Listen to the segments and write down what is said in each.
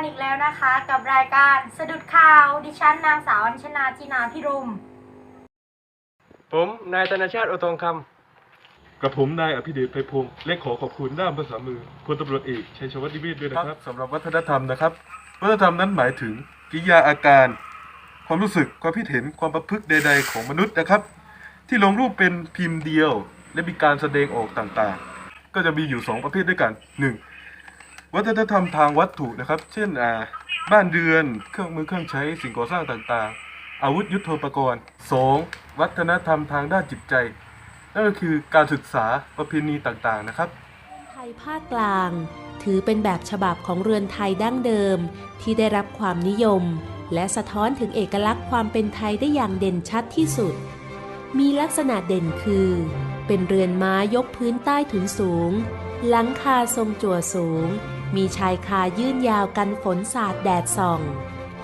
มาพบกันอีกแล้วนะคะ กับรายการสะดุดข่าว ดิฉันนางสาวอัญชนาจินาพิรม ผมนายธนชาติโอทองคกับผมนายอภิเดชไพพงศ์และขอขอบคุณด้ามภาษามือพลตำรวจเอกชัยชวัฒน์นิเวศด้วยนะครับสำหรับวัฒนธรรมนะครับ วัฒนธรรมนั้นหมายถึงกิริยาอาการ ความรู้สึกความคิดเห็นความประพฤติใด ๆ ของมนุษย์นะครับ ที่ลงรูปเป็นพิมพ์เดียว และมีการแสดงออกต่างๆ ก็จะมีอยู่ 2 ประเภทด้วยกัน 1. วัฒนธรรมทางวัตถุนะครับ เช่นอ่าบ้านเรือนเครื่องมือเครื่องใช้สิ่งก่อสร้างต่างๆ อาวุธยุทโธปกรณ์ 2. วัฒนธรรมทางด้านจิตใจ นั่นก็คือการศึกษาประเพณีต่างๆนะครับ ไทยภาคกลาง ถือเป็นแบบฉบับของเรือนไทยดั้งเดิม ที่ได้รับความนิยม และสะท้อนถึงเอกลักษณ์ความเป็นไทยได้อย่างเด่นชัดที่สุด มีลักษณะเด่นคือ เป็นเรือนไม้ยกพื้นใต้ถุนสูง หลังคาทรงจั่วสูง มีชายคายื่นยาวกันฝนสาดแดดส่อง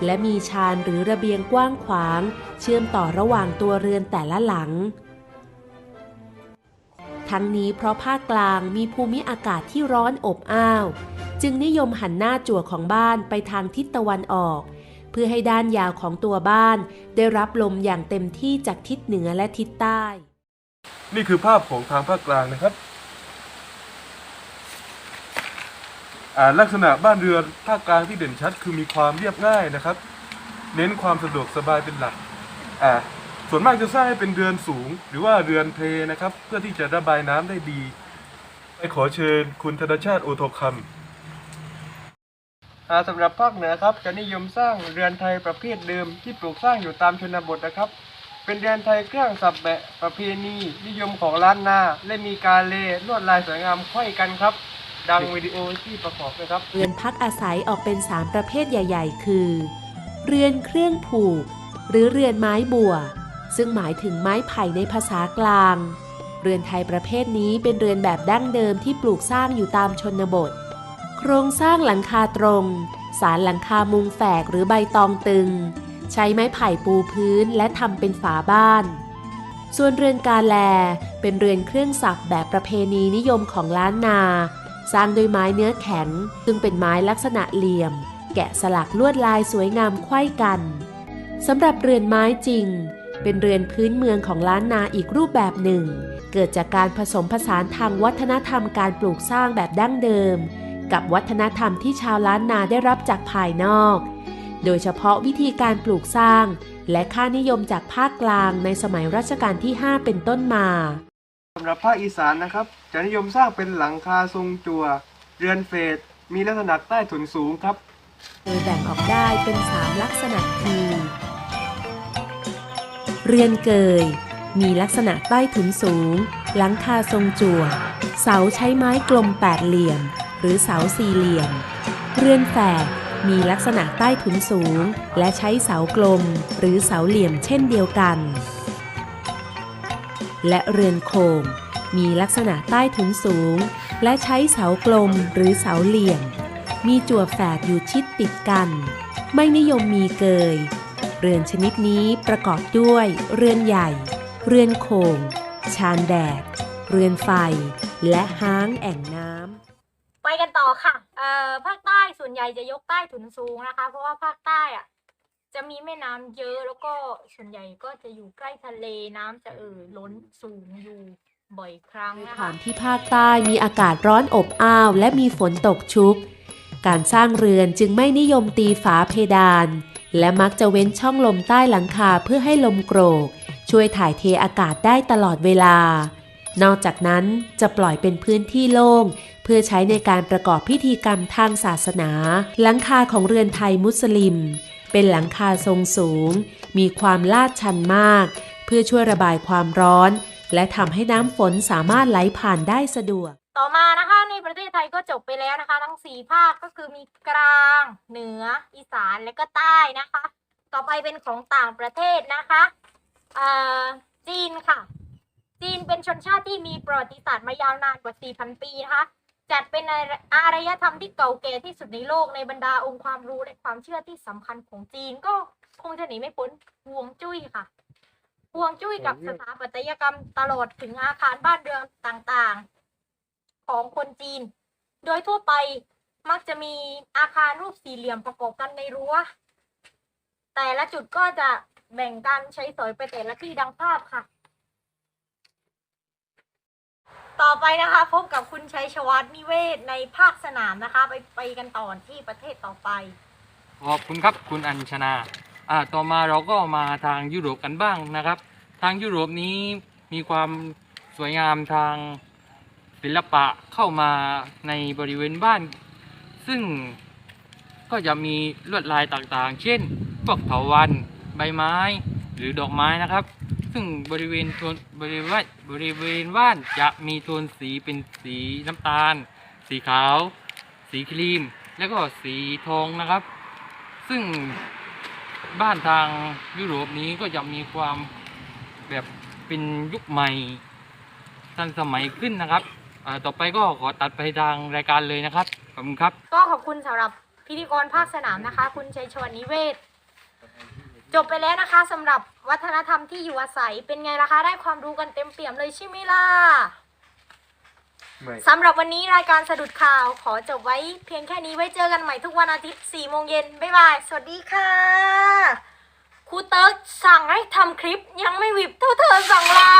และมีชานหรือระเบียงกว้างขวาง เชื่อมต่อระหว่างตัวเรือนแต่ละหลัง ทั้งนี้เพราะภาคกลางมีภูมิอากาศที่ร้อนอบอ้าว จึงนิยมหันหน้าจั่วของบ้านไปทางทิศตะวันออก เพื่อให้ด้านยาวของตัวบ้าน ได้รับลมอย่างเต็มที่จากทิศเหนือและทิศใต้ นี่คือภาพของทางภาคกลางนะครับอ่า ลักษณะบ้านเรือนภาคกลางที่เด่นชัด คือมีความเรียบง่ายนะครับ เน้นความสะดวกสบายเป็นหลักส่วนมากจะสร้างให้เป็นเรือนสูง หรือว่าเรือนเพนะครับ เพื่อที่จะระบายน้ำได้ดีไปขอเชิญคุณธนชาติโอทคำำอ่าสำหรับภาคเหนือครับจะนิยมสร้างเรือนไทยประเภทเดิมที่ปลูกสร้างอยู่ตามชนบทนะครับ เป็นเรือนไทยเครื่องสับแบะประเพณีนิยมของล้านนา และมีการเลลวดลายสวยงามค่อยกันครับ ดังวิดีโอที่ประกอบนะครับ เรือนพักอาศัยออกเป็น 3 ประเภทใหญ่ ๆ คือ เรือนเครื่องผูก หรือเรือนไม้บัว ซึ่งหมายถึงไม้ไผ่ในภาษากลาง เรือนไทยประเภทนี้เป็นเรือนแบบดั้งเดิมที่ปลูกสร้างอยู่ตามชนบท โครงสร้างหลังคาตรง สารหลังคามุงแฝกหรือใบตองตึง ใช้ไม้ไผ่ปูพื้นและทำเป็นฝาบ้านส่วนเรือนกาแลเป็นเรือนเครื่องสักแบบประเพณีนิยมของล้านนา สร้างด้วยไม้เนื้อแข็ง ซึ่งเป็นไม้ลักษณะเหลี่ยม แกะสลักลวดลายสวยงามไขว้กันสำหรับเรือนไม้จริง เป็นเรือนพื้นเมืองของล้านนาอีกรูปแบบหนึ่ง เกิดจากการผสมผสานทางวัฒนธรรมการปลูกสร้างแบบดั้งเดิม กับวัฒนธรรมที่ชาวล้านนาได้รับจากภายนอก โดยเฉพาะวิธีการปลูกสร้าง และค่านิยมจากภาคกลางในสมัยรัชกาลที่ 5 เป็นต้นมา หรับภาคอีสานนะครับ จะนิยมสร้างเป็นหลังคาทรงจั่ว เรือนเฟดมีลักษณะใต้ถุนสูงครับโดยแบ่งออกได้เป็น 3 ลักษณะคือ เรือนเกย มีลักษณะใต้ถุนสูง หลังคาทรงจั่ว เสาใช้ไม้กลมแปดเหลี่ยม หรือเสาสี่เหลี่ยม เรือนแฝดมีลักษณะใต้ถุนสูง และใช้เสากลม หรือเสาเหลี่ยมเช่นเดียวกัน และเรือนโคงมีลักษณะใต้ถุนสูง และใช้เสากลมหรือเสาเหลี่ยม มีจั่วแฝดอยู่ชิดติดกัน ไม่นิยมมีเกย เรือนชนิดนี้ประกอบด้วย เรือนใหญ่ เรือนโคงชานแดด เรือนไฟ และห้างแอ่งน้ำไปกันต่อค่ะ เอ่อ ภาคใต้ส่วนใหญ่จะยกใต้ถุนสูงนะคะ เพราะว่าภาคใต้อะ จะมีแม่น้ำเยอะแล้วก็ส่วนใหญ่ก็จะอยู่ใกล้ทะเลน้ำจะเอ่อล้นสูงอยู่บ่อยครั้งด้วยนะความที่ภาคใต้มีอากาศร้อนอบอ้าว และมีฝนตกชุก การสร้างเรือนจึงไม่นิยมตีฝาเพดาน และมักจะเว้นช่องลมใต้หลังคาเพื่อให้ลมโกรก ช่วยถ่ายเทอากาศได้ตลอดเวลา นอกจากนั้นจะปล่อยเป็นพื้นที่โล่ง เพื่อใช้ในการประกอบพิธีกรรมทางศาสนา หลังคาของเรือนไทยมุสลิม เป็นหลังคาทรงสูง มีความลาดชันมาก เพื่อช่วยระบายความร้อน และทำให้น้ำฝนสามารถไหลผ่านได้สะดวก ต่อมานะคะในประเทศไทยก็จบไปแล้วนะคะ ทั้งสี่ภาคก็คือมีกลาง เหนือ อีสานและก็ใต้นะคะ ต่อไปเป็นของต่างประเทศนะคะจีนค่ะ จีนเป็นชนชาติที่มีประวัติศาสตร์มายาวนานกว่า 4,000 ปีนะคะ จัดเป็นอารยธรรมที่เก่าแก่ที่สุดในโลกในบรรดาองค์ความรู้และความเชื่อที่สำคัญของจีนก็คงจะหนีไม่พ้นฮวงจุ้ยค่ะฮวงจุ้ยกับสถาปัตยกรรมตลอดถึงอาคารบ้านเรือนต่างๆ ของคนจีน โดยทั่วไปมักจะมีอาคารรูปสี่เหลี่ยมประกอบกันในรั้ว แต่ละจุดก็จะแบ่งกันใช้สอยไปแต่ละที่ดังภาพค่ะ ต่อไปนะคะพบกับคุณชัยชวัฒน์นิเวศในภาคสนามนะคะ ไปไปกันต่อที่ประเทศต่อไป ขอบคุณครับคุณอัญชนาอ่าต่อมาเราก็มาทางยุโรปกันบ้างนะครับ ทางยุโรปนี้มีความสวยงามทางศิลปะเข้ามาในบริเวณบ้าน ซึ่งก็จะมีลวดลายต่างๆ เช่นพวกเถาวัลย์ใบไม้ หรือดอกไม้นะครับ ซึ่งบริเวณโทนบริเวณบริเวณบ้านจะมีโทนสีเป็นสีน้ำตาล สีขาว สีครีม แล้วก็สีทองนะครับ ซึ่งบ้านทางยุโรปนี้ก็จะมีความแบบเป็นยุคใหม่ทันสมัยขึ้นนะครับต่อไปก็ขอตัดไปทางรายการเลยนะครับขอบคุณครับ ก็ขอบคุณสำหรับพิธีกรภาคสนามนะคะ คุณชัยชวนนิเวศ จบไปแล้วนะคะสำหรับวัฒนธรรมที่อยู่อาศัยเป็นไงล่ะคะได้ความรู้กันเต็มเปี่ยมเลยใช่ไหมล่ะไม่สำหรับวันนี้รายการสะดุดข่าวขอจบไว้เพียงแค่นี้ไว้เจอกันใหม่ทุกวันอาทิตย์4โมงเย็นบ๊ายบาย สวัสดีค่ะครูเติร์กสั่งให้ทำคลิปยังไม่หวิบเท่าเธอสั่งลา